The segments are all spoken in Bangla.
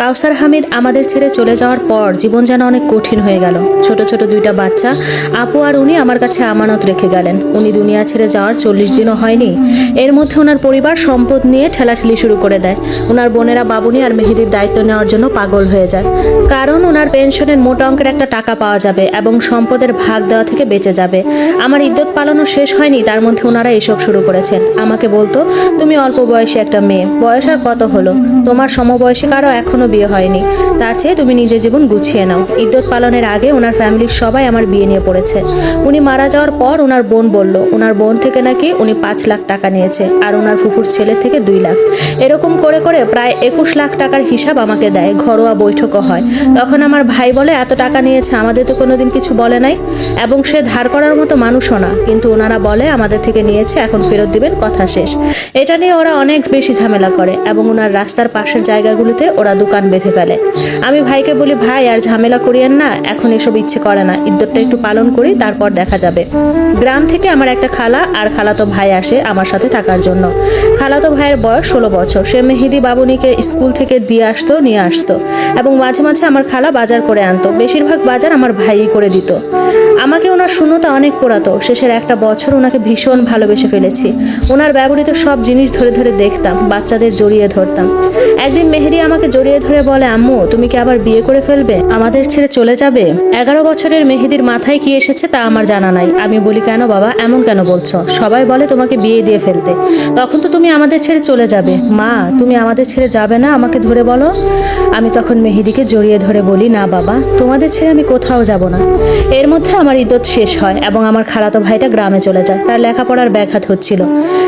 কাউসার হামিদ আমাদের ছেড়ে চলে যাওয়ার পর জীবন যেন অনেক কঠিন হয়ে গেল। ছোট ছোট দুইটা বাচ্চা, আপু আর উনি আমার কাছে আমানত রেখে গেলেন। উনি দুনিয়া ছেড়ে যাওয়ার চল্লিশ দিনও হয়নি। এর মধ্যে ওনার পরিবার সম্পদ নিয়ে ঠেলাঠেলি শুরু করে দেয়। ওনার বোনেরা বাবুনি আর মেহেদির দায়িত্ব নেওয়ার জন্য পাগল হয়ে যায়। কারণ ওনার পেনশনের মোটা অঙ্কের একটা টাকা পাওয়া যাবে এবং সম্পদের ভাগ দেওয়া থেকে বেঁচে যাবে। আমার ইদ্যত পালনও শেষ হয়নি, তার মধ্যে ওনারা এসব শুরু করেছেন। আমাকে বলতো, তুমি অল্প বয়সী একটা মেয়ে, বয়স আর কত হলো? তোমার সমবয়সী কারও এখনও বিয়ে হয়নি। তার চেয়ে তুমি নিজের জীবন গুছিয়ে নাও। ইদ্যত পালনের আগে ওনার ফ্যামিলির সবাই আমার বিয়ে নিয়ে পড়েছে। উনি মারা যাওয়ার পর ওনার বোন বলল, ওনার বোন থেকে নাকি উনি পাঁচ লাখ টাকা নিয়েছে আর ওনার ফুফুর ছেলের থেকে দুই লাখ। এরকম করে করে প্রায় একুশ লাখ টাকার হিসাব আমাকে দেয়, ঘরোয়া বৈঠকও হয়। তখন আমার ভাই বলে, এত টাকা নিয়েছে, আমাদের তো কোনোদিন কিছু বলে নাই। এবং সে ধার করার মতো মানুষও না। কিন্তু ওনারা বলে, আমাদের থেকে নিয়েছে, এখন ফেরত দিবেন, কথা শেষ। এটা নিয়ে ওরা অনেক বেশি ঝামেলা করে এবং ওনার রাস্তার পাশের জায়গাগুলোতে ওরা দোকান বেঁধে ফেলে। আমি ভাইকে বলি, ভাই, আর ঝামেলা করিয়েন না, এখন এসব ইচ্ছে করে না। ইদ্যতটা একটু পালন করি, তারপর দেখা যাবে। গ্রাম থেকে আমার একটা খালা, আর খালাতো ভাই আসে আমার সাথে থাকার জন্য। খালাতো ভাইয়ের বয়স ষোলো বছর। সে মেহেদি বাবুনিকে স্কুল থেকে দিয়ে আসতো, নিয়ে আসতো। এবং মাঝে মাঝে আমার খালা বাজার করে আনতো। বেশিরভাগ বাজার আমার ভাইই করে দিত। আমাকে ওনার শূন্যতা অনেক পোড়াতো শেষের একটা বছর ওনাকে ভীষণ ভালোবেসে ফেলেছি। ওনার ব্যবহৃত সব জিনিস ধরে ধরে দেখতাম, বাচ্চাদের জড়িয়ে ধরতাম। একদিন মেহেদি আমাকে জড়িয়ে ধরে বলে, আম্মু, তুমি কি আবার বিয়ে করে ফেলবে? আমাদের ছেড়ে চলে যাবে? এগারো বছরের মেহেদির মাথায় কি এসেছে তা আমার জানা নাই। আমি বলি, কেন বাবা? এমন কেন বলছো? সবাই বলে তোমাকে বিয়ে দিয়ে ফেলতে। তখন তো তুমি আমাদের ছেড়ে চলে যাবে। মা, তুমি আমাদের ছেড়ে যাবে না? আমাকে ধরে বলো। আমি তখন মেহেদিকে জড়িয়ে ধরে বলি, না বাবা, তোমাদের ছেড়ে আমি কোথাও যাব না। এর মধ্যে আমার ইদ্যত শেষ হয় এবং আমার খালাতো ভাইটা গ্রামে চলে যায়। তার লেখাপড়ার ব্যাঘাত হচ্ছিল।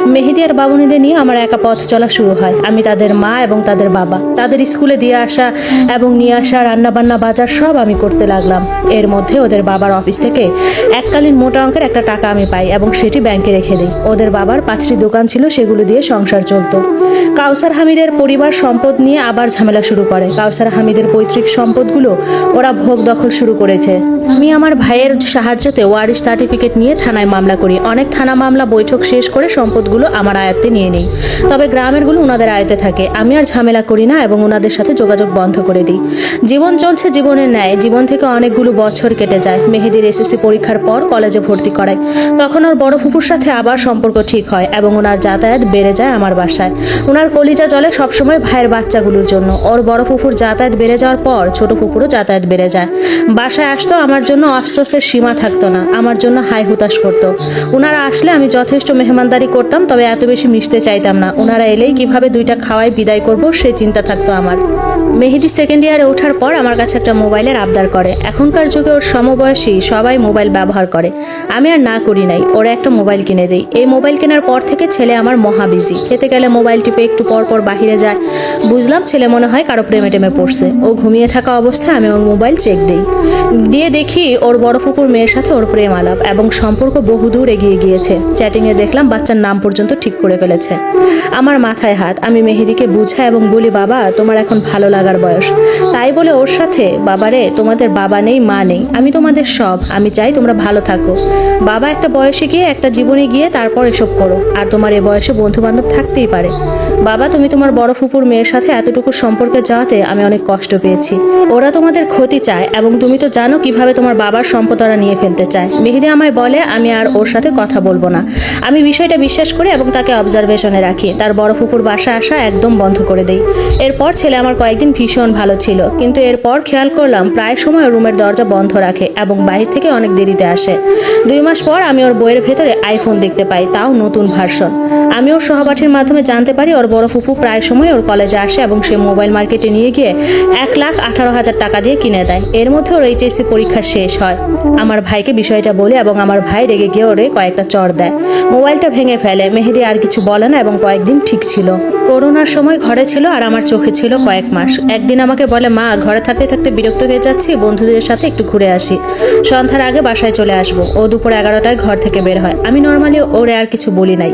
মেহেদি আর বাবুনিদের নিয়ে আমার একা পথ চলা শুরু হয়। আমি তাদের মা এবং তাদের বাবা। তাদের স্কুলে দিয়ে আসা এবং নিয়ে আসা রান্নাবান্না বাজার সব আমি করতে লাগলাম। এর মধ্যে ওদের বাবার অফিস থেকে এককালীন মোটা অঙ্কের একটা টাকা আমি পাই এবং সেটি ব্যাংকে রেখে দিই। ওদের বাবার পাঁচটি দোকান ছিল, সেগুলো দিয়ে সংসার চলতো। কাউসার হামিদের পরিবার সম্পদ নিয়ে আবার ঝামেলা শুরু করে। কাউসার হামিদের পৈতৃক সম্পদগুলো ওরা ভোগ দখল শুরু করেছে। আমি আমার ভাইয়ের সাহায্যতে ওয়ারিশ সার্টিফিকেট নিয়ে থানায় মামলা করি। অনেক থানা মামলা বৈঠক শেষ করে সম্পদগুলো আমার আয়ত্তে নিয়ে নিই। তবে গ্রামেরগুলো ওনাদের আয়ত্তে থাকে। আমি আর ঝামেলা করি না এবং ওনাদের সাথে যোগাযোগ বন্ধ করে দিই। জীবন চলছে জীবনের ন্যায়। জীবন থেকে অনেকগুলো বছর কেটে যায়। মেহেদির এসএসসি পরীক্ষার পর কলেজে ভর্তি করায়। তখন ওর বড় ফুপুর সাথে আবার সম্পর্ক ঠিক হয় এবং ওনার যাতায়াত বেড়ে যায় আমার বাসায়। ওনার কলিজা জলে সবসময় ভাইয়ের বাচ্চাগুলোর জন্য। ওর বড় ফুপুর যাতায়াত বেড়ে যাওয়ার পর ছোট ফুপুরও যাতায়াত বেড়ে যায়। বাসায় আসতো আমার জন্য আফসোসের সীমা থাকতো না, আমার জন্য হাই হুতাশ করতো। ওনারা আসলে আমি যথেষ্ট মেহমানদারি করতাম, তবে এত বেশি মিশতে চাইতাম না। ওনারা এলেই কীভাবে দুইটা খাওয়াই বিদায় করব, সে চিন্তা থাকতো আমার। মেহেদি সেকেন্ড ইয়ারে ওঠার পর আমার কাছে একটা মোবাইলের আবদার করে। এখনকার যুগে ওর সমবয়সী, সবাই মোবাইল ব্যবহার করে। আমি আর না করি নাই, ওরা একটা মোবাইল কিনে দেই। এই মোবাইল কেনার পর থেকে ছেলে আমার মহা বিজি খেতে গেলে মোবাইল টিপে একটু পর পর বাহিরে যায়। বুঝলাম ছেলে মনে হয় কারও প্রেমে টেমে পড়ছে। ও ঘুমিয়ে থাকা অবস্থায় আমি ওর মোবাইল চেক দিই। দিয়ে দেখি ওর বড় ফুপুর মেয়ের সাথে ওর প্রেম আলাপ এবং সম্পর্ক বহুদূর এগিয়ে গিয়েছে। চ্যাটিংয়ে দেখলাম বাচ্চার নাম পর্যন্ত ঠিক করে ফেলেছে। আমার মাথায় হাত, আমি মেহেদিকে বুঝাই এবং বলি, বাবা, তোমার এখন ভালো লাগার বয়স। তাই বলে ওর সাথে, বাবারে, তোমাদের বাবা নেই, মা নেই। আমি তোমাদের সব, আমি চাই তোমরা ভালো থাকো। বাবা একটা বয়সে গিয়ে, একটা জীবনে গিয়ে তারপর এসব করো। আর তোমার এ বয়সে বন্ধু বান্ধব থাকতেই পারে। বাবা, তুমি তোমার বড় ফুপুর মেয়ের সাথে এতটুকু সম্পর্কে যাওয়াতে আমি অনেক কষ্ট পেয়েছি। ওরা তোমাদের ক্ষতি চায় এবং তুমি তো জানো কীভাবে তোমার বাবার সম্পদ নিয়ে ফেলতে চায়। মেহেদি আমায় বলে, আমি আর ওর সাথে কথা বলব না। আমি বিষয়টা বিশ্বাস করি এবং তাকে অবজারভেশনে রাখি। তার বড় ফুপুর বাসা আসা একদম বন্ধ করে দেই। এরপর ছেলে আমার কয়েকদিন ভীষণ ভালো ছিল। কিন্তু এরপর খেয়াল করলাম, প্রায় সময় রুমের দরজা বন্ধ রাখে এবং বাইরে থেকে অনেক দেরিতে আসে। দুই মাস পর আমি ওর বইয়ের ভেতরে আইফোন দেখতে পাই, তাও নতুন ভার্সন আমি ওর সহপাঠীর মাধ্যমে জানতে পারি, ওর বড় ফুপু প্রায় সময় ওর কলেজে আসে এবং সে মোবাইল মার্কেটে নিয়ে গিয়ে এক লাখ আঠারো হাজার টাকা দিয়ে কিনে দেয়। এর মধ্যে ওর এইচএসসি পরীক্ষা শেষ হয়। আমার ভাইকে বিষয়টা বলে এবং আমার ভাই রেগে গিয়ে ওরে কয়েকটা চড় দেয়। মোবাইলটা ভেঙে ফেলে। মেহেদি আর কিছু বলে না এবং কয়েকদিন ঠিক ছিল। করোনার সময় ঘরে ছিল আর আমার চোখে ছিল কয়েক মাস। একদিন আমাকে বলে, মা, ঘরে থাকতে থাকতে বিরক্ত হয়ে যাচ্ছি, বন্ধুদের সাথে একটু ঘুরে আসি। সন্ধ্যার আগে বাসায় চলে আসব। ও দুপুর এগারোটায় ঘর থেকে বের হয়। আমি নর্মালি ওরে আর কিছু বলি নাই।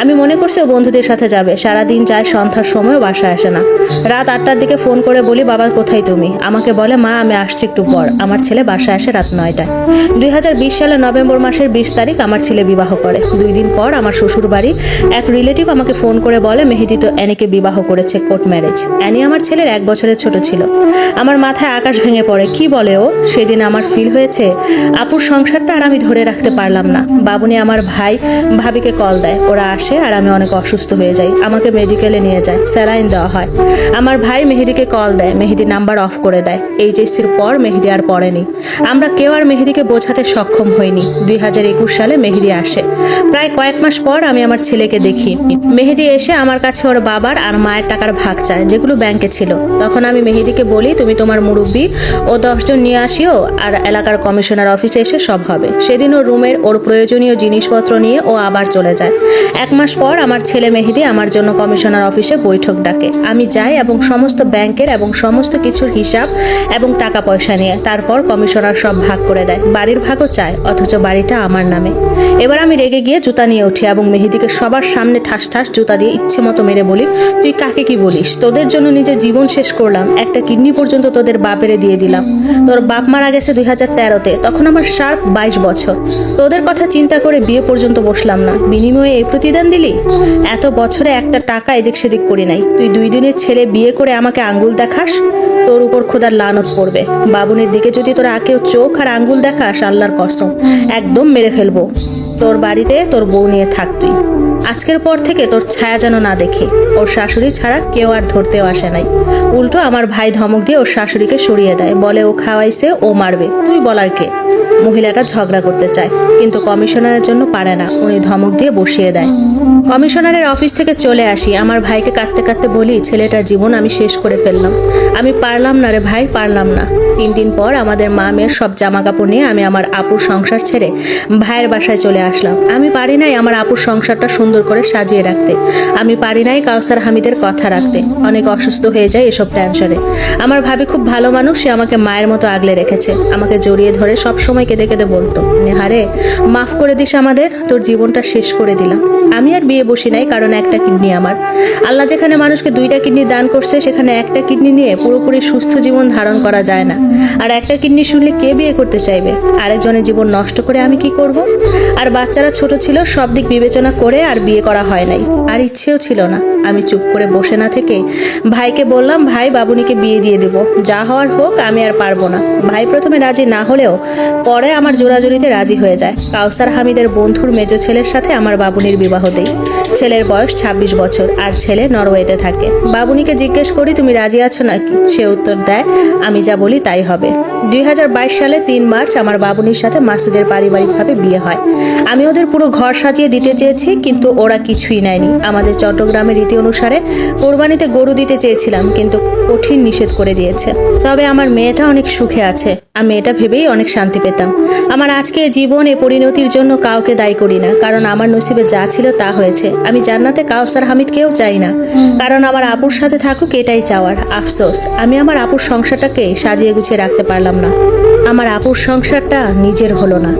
আমি মনে করছি ও বন্ধুদের সাথে যাবে। সারাদিন যায়, সন্ধ্যার সময় বাসায় আসে না। রাত আটটার দিকে ফোন করে বলি, বাবা, কোথায় তুমি? আমাকে বলে, মা, আমি আসছি একটু পর। আমার ছেলে বাসায় আসে রাত নয়টায়। দুই হাজার বিশ সালের নভেম্বর মাসের বিশ তারিখ আমার ছেলে বিবাহ করে। দুই দিন পর আমার শ্বশুর বাড়ি এক রিলেটিভ আমাকে ফোন করে বলে, মেহেদি তো অ্যানিকে বিবাহ করেছে কোর্ট ম্যারেজ। অ্যানি আমার ছেলের এক বছরের ছোট ছিল। আমার মাথায় আকাশ ভেঙে পড়ে। কি বলে ও? সেদিন আমার ফিল হয়েছে, আপুর সংসারটা আর আমি ধরে রাখতে পারলাম না। বাবুনি আমার ভাই, ভাবিকে কল দেয়। ওরা আসে আর আমি অনেক অসুস্থ হয়ে যাই। আমাকে মেডিকেলে নিয়ে যায়। স্যালাইন দেওয়া হয়। আমার ভাই মেহেদিকে কল দেয়। মেহেদি নাম্বার অফ করে দেয়। এইচএসসির পর মেহেদি আর পড়েনি। আমরা কেউ আর মেহেদিকে বোঝাতে সক্ষম হইনি। দুই হাজার একুশ সালে মেহেদি আসে। প্রায় কয়েক মাস পর আমি আমার ছেলেকে দেখি। মেহেদি এসে আমার কাছে ওর বাবার আর মায়ের টাকার ভাগ চায়, যেগুলো ব্যাংকে ছিল। তখন আমি মেহেদিকে বলি, তুমি তোমার মুরব্বী ও দশজন নিয়ে আসিও আর এলাকার কমিশনার অফিসে এসে সব হবে। সেদিন ওর রুমের ওর প্রয়োজনীয় জিনিসপত্র নিয়ে ও আবার চলে যায়। এক মাস পর আমার ছেলে মেহেদি আমার জন্য কমিশনার অফিসে বৈঠক ডাকে। আমি যাই এবং সমস্ত ব্যাংকের এবং সমস্ত কিছুর হিসাব এবং টাকা পয়সা নিয়ে তারপর কমিশনার সব ভাগ করে দেয়। বাড়ির ভাগও চায়, অথচ বাড়িটা আমার নামে। এবার আমি রেগে গিয়ে জুতা নিয়ে উঠি এবং মেহেদিকে সবার সামনে ঠাস ঠাস জুতা দিয়ে ইচ্ছে মতো মেরে বলি, তুই কাকে কি বলিস? তোদের জন্য নিজের জীবন শেষ করলাম, একটা কিডনি পর্যন্ত তোদের বাপেরে দিয়ে দিলাম। তোর বাপ মারা গেছে দুই হাজার তেরোতে, তখন আমার শার্প বাইশ বছর। তোদের কথা চিন্তা করে বিয়ে পর্যন্ত বসলাম না। বিনিময়ে এই প্রতিদান দিলি? এত বছরে একটা টাকা এদিক সেদিক করি নাই। তুই দুই দিনের ছেলে বিয়ে করে আমাকে আঙ্গুল দেখাস? তোর উপর খোদার লানত পড়বে। বাবুনের দিকে যদি তোরা কেউ চোখ আর আঙ্গুল দেখাস, আল্লাহর কসম, একদম মেরে ফেলব। তোর বাড়িতে তোর বউ নিয়ে থাক তুই। আজকের পর থেকে তোর ছায়া যেন না দেখি। ওর শাশুড়ি ছাড়া কেউ আর ধরতেও আসে নাই। উল্টো আমার ভাই ধমক দিয়ে ওর শাশুড়িকে সরিয়ে দেয়। বলে, ও খাওয়াইছে, ও মারবে। তুই বলার কে? মহিলাটা ঝগড়া করতে চায়, কিন্তু কমিশনারের জন্য পারে না। উনি ধমক দিয়ে বসিয়ে দেয়, কমিশনারের অফিস থেকে চলে আসি। আমার ভাইকে কাঁদতে কাঁদতে বলি, ছেলেটার জীবন আমি শেষ করে ফেললাম। আমি পারলাম না রে ভাই, পারলাম না। তিন দিন পর আমাদের মা মেয়ের সব জামা কাপড় নিয়ে আমি আমার আপুর সংসার ছেড়ে ভাইয়ের বাসায় চলে আসলাম। আমি পারি নাই আমার আপুর সংসারটা করে সাজিয়ে রাখতে। আমি পারি নাই কাউসার হামিদের কথা রাখতে। অনেক অসুস্থ হয়ে যায় এসব টেনশনে আমার ভাবি খুব ভালো মানুষ, সে আমাকে মায়ের মতো আগলে রেখেছে। আমাকে জড়িয়ে ধরে সব সময় কেঁদে কেঁদে বলতো, নেহারে, মাফ করে দিস আমাদের, তোর জীবনটা শেষ করে দিলাম। আমি আর বিয়ে বসি নাই, কারণ একটা কিডনি আমার। আল্লাহ যেখানে মানুষকে দুইটা কিডনি দান করছে, সেখানে একটা কিডনি নিয়ে পুরোপুরি সুস্থ জীবন ধারণ করা যায় না। আর একটা কিডনি শুনলে কে বিয়ে করতে চাইবে? আরেকজনের জীবন নষ্ট করে আমি কি করব? আর বাচ্চারা ছোট ছিল, সব দিক বিবেচনা করে আর বিয়ে করা হয় নাই। আর ইচ্ছেও ছিল না। আমি চুপ করে বসে না থেকে ভাইকে বললাম, ভাই, বাবুনিকে বিয়ে দিয়ে দেব। যা হওয়ার হোক, আমি আর পারব না। ভাই প্রথমে রাজি না হলেও পরে আমার জোড়াজুড়িতে রাজি হয়ে যায়। কাউসার হামিদের বন্ধুর মেজ ছেলের সাথে আমার বাবুনির বিবাহ দেই ছেলের বয়স ২৬ বছর, আর ছেলে নরওয়েতে থাকে। বাবুনিকে জিজ্ঞেস করি, তুমি রাজি আছো নাকি? সে উত্তর দেয়, আমি যা বলি তাই হবে। দুই সালে তিন মার্চ আমার বাবুনির সাথে মাসুদের পারিবারিকভাবে বিয়ে হয়। আমি ওদের পুরো ঘর সাজিয়ে দিতে চেয়েছি, কিন্তু ওরা কিছুই নেয়নি। আমাদের চট্টগ্রামের রীতি অনুসারে কোরবানিতে গরু দিতে চেয়েছিলাম, কিন্তু কঠিন নিষেধ করে দিয়েছে। তবে আমার মেয়েটা অনেক সুখে আছে। আমি এটা ভেবেই অনেক শান্তি পেতাম। আমার আজকে জীবন এ পরিণতির জন্য কাউকে দায়ী করি না, কারণ আমার নসিবে যা ছিল তা হয়েছে। আমি জান্নাতে কাউসার হামিদকেও চাই না। কারণ আমার আপুর সাথে থাকুক এটাই চাওয়ার। আফসোস আমি আমার আপুর সংসারটাকে সাজিয়ে গুছিয়ে রাখতে পারলাম না। আমার আপুর সংসারটা নিজের হলো না।